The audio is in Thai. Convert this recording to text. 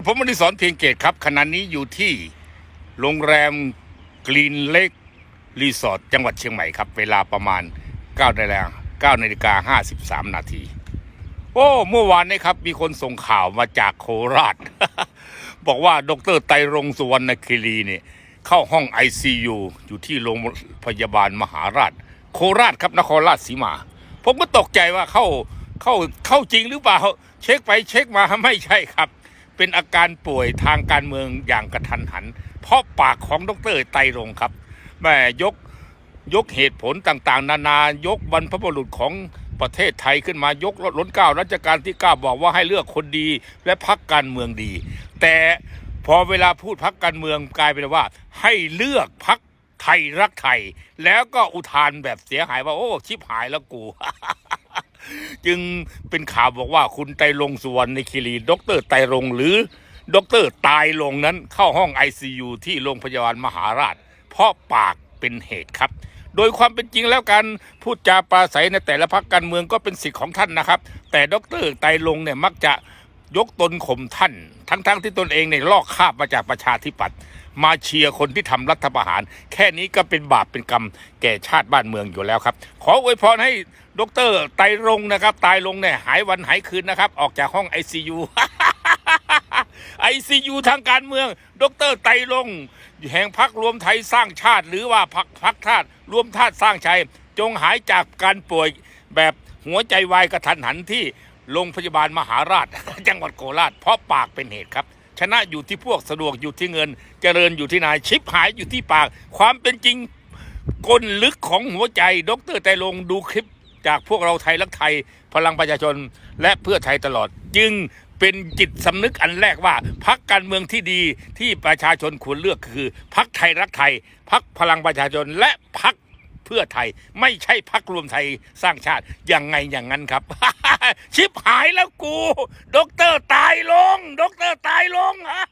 กับผมอดิศรเพียงเกตครับขณะนี้อยู่ที่โรงแรมกรีนเลกรีสอร์ทจังหวัดเชียงใหม่ครับ เวลาประมาณ9นาฬิกา9นาฬิกา53 นาที โอ้ เมื่อวานนี้ครับ มีคนส่งข่าวมาจากโคราช บอกว่าดรไตรรงสุวรรณคิรีเนี่ยเข้าห้อง ICU อยู่ที่โรงพยาบาลมหาราช โคราชครับนครราชสีมา ผมก็ตกใจว่าเข้าเข้าเข้าจริงหรือเปล่า เช็คไปเช็คมาไม่ใช่ครับ เป็นอาการป่วยทางการเมืองอย่างกระทันหัน เพราะปากของดรไตรรงครับแม่ยกยกเหตุผลต่างๆ นานายกบรรพบุรุษของประเทศไทยขึ้นมายกรถล้นเก้ารัชกาลที่เก้าบอกว่าให้เลือกคนดีและพักการเมืองดี แต่พอเวลาพูดพักการเมืองกลายเป็นว่า ให้เลือกพักไทยรักไทย แล้วก็อุทานแบบเสียหายว่า โอ้ ชิบหายแล้วกู จึงเป็นข่าวบอกว่าคุณไตรงสุวรรณคิรีดรไตรรงหรือดรตายลงนั้นเข้าห้อง ICU ที่โรงพยาบาลมหาราช เพราะปากเป็นเหตุครับ โดยความเป็นจริงแล้วการพูดจาปราศัยในแต่ละพักการเมืองก็เป็นสิทธิ์ของท่านนะครับ แต่ดรไตรรงเนี่ยมักจะยกตนข่มท่าน ทั้งๆที่ตนเองเนี่ยลอกคาบมาจากประชาธิปัตย์ มาเชียร์คนที่ทำรัฐประหาร แค่นี้ก็เป็นบาปเป็นกรรมแก่ชาติบ้านเมืองอยู่แล้วครับ ขออวยพรให้ดรไตรงนะครับ ตายลงเนี่ยหายวันหายคืนนะครับ ออกจากห้อง ICU ไอซียูทางการเมือง ดรไตรงแห่งพักรวมไทยสร้างชาติ หรือว่าพักพักชาติรวมชาติสร้างชัย จงหายจากการป่วยแบบหัวใจวายกระทันหันที่โรงพยาบาลมหาราช จังหวัดโคราช เพราะปากเป็นเหตุครับ ชนะอยู่ที่พวกสะดวกอยู่ที่เงิน เจริญอยู่ที่นายชิปหายอยู่ที่ปาก ความเป็นจริงกลลึกของหัวใจ ดรไตรรงดูคลิปจากพวกเราไทยรักไทยพลังประชาชนและเพื่อไทยตลอด จึงเป็นจิตสำนึกอันแรกว่าพักการเมืองที่ดีที่ประชาชนควรเลือกคือพักไทยรักไทยพักพลังประชาชนและพัก เพื่อไทย ไม่ใช่พักรวมไทยสร้างชาติยังไงอย่างนั้นครับ ชิบหายแล้วกูด็อกเตอร์ตายลงด็อกเตอร์ตายลงฮะ